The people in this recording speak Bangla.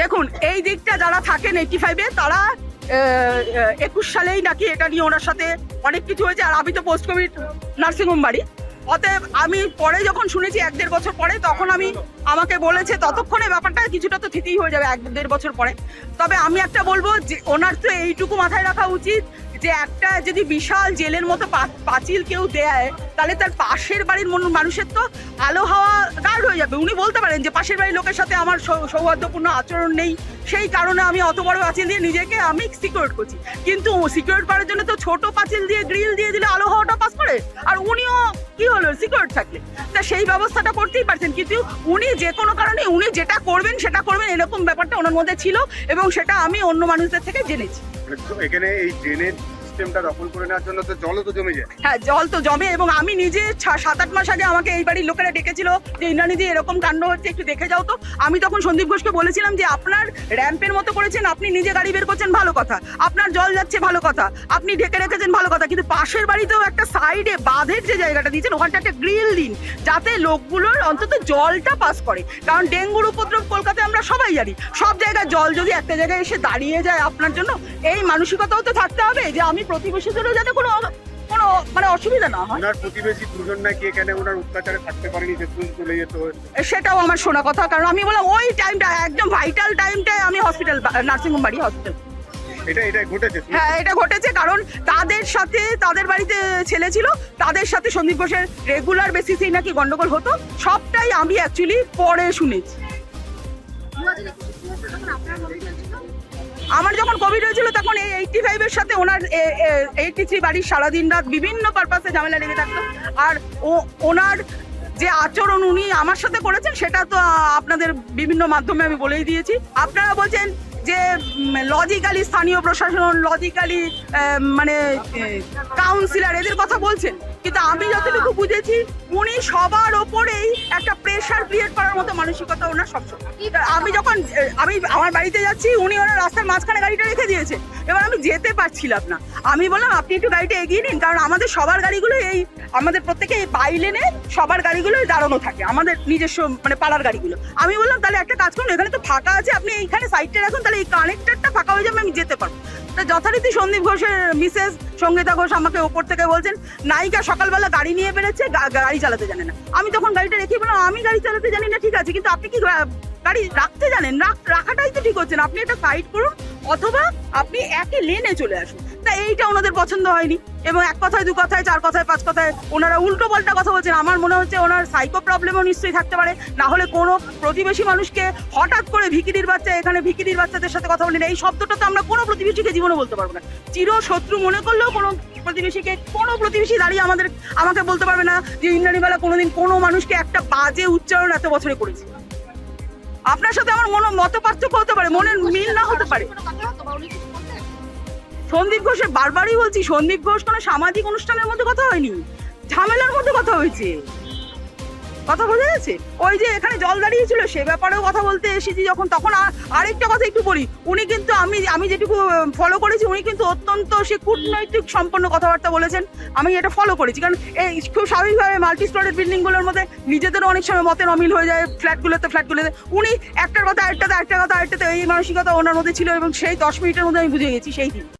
দেখুন, এই দিকটা যারা থাকেন এইটি ফাইভে তারা একুশ সালেই নাকি এটা নিয়ে ওনার সাথে অনেক কিছু হয়েছে। আর আমি তো পোস্ট কোভিড নার্সিংহোম বাড়ি। অতএব আমি পরে যখন শুনেছি, এক দেড় বছর পরে, তখন আমি আমাকে বলেছে, ততক্ষণে ব্যাপারটা কিছুটা তো থেকেই হয়ে যাবে, এক দেড় বছর পরে। তবে আমি একটা বলব যে, ওনার তো এইটুকু মাথায় রাখা উচিত যে একটা যদি বিশাল জেলের মতো পাঁচিল কেউ দেয়, তাহলে তার পাশের বাড়ির মন- মানুষের তো আলো হাওয়া গার্ড হয়ে যাবে। উনি বলতে পারেন যে পাশের বাড়ির লোকের সাথে আমার সৌহার্দ্যপূর্ণ আচরণ নেই। সেই কারণে আমি অত বড় পাঁচিল দিয়ে নিজেকে আমি সিকিউর করছি। কিন্তু সিকিউর করার জন্য তো ছোট পাঁচিল দিয়ে গ্রিল দিয়ে দিলে আলো হাওয়াটা পাস করে? আর উনিও কি হলো সিকিউর থাকলে? তা সেই ব্যবস্থাটা করতেই পারছেন কিন্তু উনি যে কোনো কারণে উনি যেটা করবেন, সেটা করবেন এরকম ব্যাপারটা ওনার মধ্যে ছিল এবং সেটা আমি অন্য মানুষদের থেকে জেনেছি। মানে এখানে এই ড্রেনের সিস্টেমটা দখল করে নেওয়ার জন্য তো জলও তো জমে যায়। হ্যাঁ জল তো জমে এবং আমি নিজে সাত, আট মাস আগে আমাকে এই বাড়ির লোকেরা ডেকেছিল যে, ইন্দ্রাণীদি, এরকম কাণ্ড হচ্ছে, একটু দেখে যাও তো। আমি তখন সন্দীপ ঘোষকে বলেছিলাম যে, আপনার র্যাম্পের মতো করেছেন, আপনি নিজে গাড়ি বের করছেন, ভালো কথা। আপনার জল যাচ্ছে, ভালো কথা। আপনি ঢেকে রেখেছেন, ভালো কথা। কিন্তু পাশের বাড়িতেও একটা সাইডে বাঁধের যে জায়গাটা দিয়েছেন, ওখানটা একটা গ্রিল দিন, যাতে লোকগুলোর অন্তত জলটা পাস করে। কারণ ডেঙ্গুর উপদ্রব কলকাতায় আমরা সবাই জানি। সব জায়গায় জল যদি একটা জায়গায় এসে দাঁড়িয়ে যায় আপনার জন্য, এই মানসিকতাও তো থাকতে হবে যে, আমি প্রতিবেশীদেরও যাতে কোনো কোনো মানে অসুবিধা না হয়। ওনার প্রতিবেশী দুজন নাকি এখানে ওনার অত্যাচারে থাকতে পারেনি যে চুল চলে যেত সেটাও আমার শোনা কথা কারণ আমি বললাম ওই টাইমটা একদম ভাইটাল টাইমটায় আমি হসপিটাল নার্সিংহোম বাড়ি হসপিটাল এটা এটা ঘটেছে? হ্যাঁ এটা ঘটেছে কারণ তাদের সাথে তাদের বাড়িতে ছেলে ছিল তাদের সাথে সন্দীপ ঘোষের রেগুলার বেসিসেই নাকি গন্ডগোল হতো সবটাই আমি অ্যাকচুয়ালি পরে শুনেছি। আমার যখন কোভিড হয়েছিল, তখন এই এইটটি ফাইভের সাথে ওনার এইটটি থ্রি বাড়ির সারাদিন রাত বিভিন্ন পারপাসে ঝামেলা লেগে থাকতো। আর ও, ওনার যে আচরণ উনি আমার সাথে করেছেন, সেটা তো আপনাদের বিভিন্ন মাধ্যমে আমি বলেই দিয়েছি। আপনারা বলছেন যে লজিক্যালি স্থানীয় প্রশাসন লজিক্যালি মানে কাউন্সিলর এদের কথা বলছেন। কিন্তু আমি যতটুকু বুঝেছি, উনি সবার ওপরেই একটা প্রেশার ক্রিয়েট মতো মানসিকতা ওনার সবসময় আমি যখন, আমি আমার বাড়িতে যাচ্ছি, উনি ওনার রাস্তার মাঝখানে গাড়িটা রেখে দিয়েছে। এবার যেতে পারছিলাম না। আমি বললাম, আপনি একটু গাড়িটা এগিয়ে নিন, কারণ আমাদের সবার গাড়িগুলো এই, আমাদের প্রত্যেকে এই বাই লেনে সবার গাড়িগুলো দাঁড়ানো থাকে, আমাদের নিজস্ব মানে পাড়ার গাড়িগুলো। আমি বললাম, তাহলে একটা কাজ করুন, এখানে তো ফাঁকা আছে, আপনি এইখানে সাইডটা রাখুন, তাহলে এই কানেক্টরটা ফাঁকা হয়ে যাবে, আমি যেতে পারব। তা যথারীতি সন্দীপ ঘোষের মিসেস সঙ্গীতা ঘোষ আমাকে ওপর থেকে বলছেন, নায়িকা সকালবেলা গাড়ি নিয়ে গা- গাড়ি চালাতে জানে না। আমি তখন গাড়িটা রেখে বললাম, আমি গাড়ি চালাতে জানি না, ঠিক আছে, কিন্তু আপনি কি গাড়ি রাখতে জানেন? রাখ- রাখাটাই তো ঠিক হচ্ছে না। আপনি একটা সাইড করুন অথবা আপনি একই লেনে চলে আসুন। তা এইটা ওনাদের পছন্দ হয়নি। এবং এক কথায়, দু কথায়, চার কথায়, পাঁচ কথায় ওনারা উল্টো পাল্টা কথা বলছেন। আমার মনে হচ্ছে ওনার সাইকো প্রবলেমও নিশ্চয়ই থাকতে পারে। না হলে কোনো প্রতিবেশী মানুষকে হঠাৎ করে ভিকিরির বাচ্চা, এখানে ভিকিরির বাচ্চাদের সাথে কথা বলেন এই শব্দটা তো আমরা কোনো প্রতিবেশীকে জীবনে বলতে পারব না। চির শত্রু মনে করলেও কোনো প্রতিবেশীকে, কোনো প্রতিবেশী দাঁড়িয়ে আমাদের, আমাকে বলতে পারবে না যে ইন্দ্রাণীবেলা কোনোদিন কোনো মানুষকে একটা বাজে উচ্চারণ এত বছরে করেছে। আপনার সাথে আমার মনে মত পার্থক্য হতে পারে, মনের মিল না হতে পারে। সন্দীপ ঘোষের বারবারই বলছি, সন্দীপ ঘোষ কোনো সামাজিক অনুষ্ঠানের মধ্যে কথা হয়নি। ঝামেলার মধ্যে কথা হয়েছে। কথা বোঝা গেছে? ওই যে এখানে জল দাঁড়িয়েছিল, সে ব্যাপারেও কথা বলতে এসেছি যখন। তখন আরেকটা কথা একটু বলি। উনি কিন্তু আমি আমি যেটুকু ফলো করেছি, উনি কিন্তু অত্যন্ত সে কূটনৈতিক সম্পন্ন কথাবার্তা বলেছেন। আমি এটা ফলো করেছি। কারণ এই খুব স্বাভাবিকভাবে মাল্টি স্টোরের বিল্ডিংগুলোর মধ্যে নিজেদেরও অনেক সময় মতের অমিল হয়ে যায়, ফ্ল্যাটগুলোতে ফ্ল্যাটগুলোতে। উনি একটার কথা, আরেকটাতে আরেকটা কথা, আরেকটাতে এই মানসিকতা ওনার মধ্যে ছিল এবং সেই দশ মিনিটের মধ্যে আমি বুঝে গেছি, সেই দিন।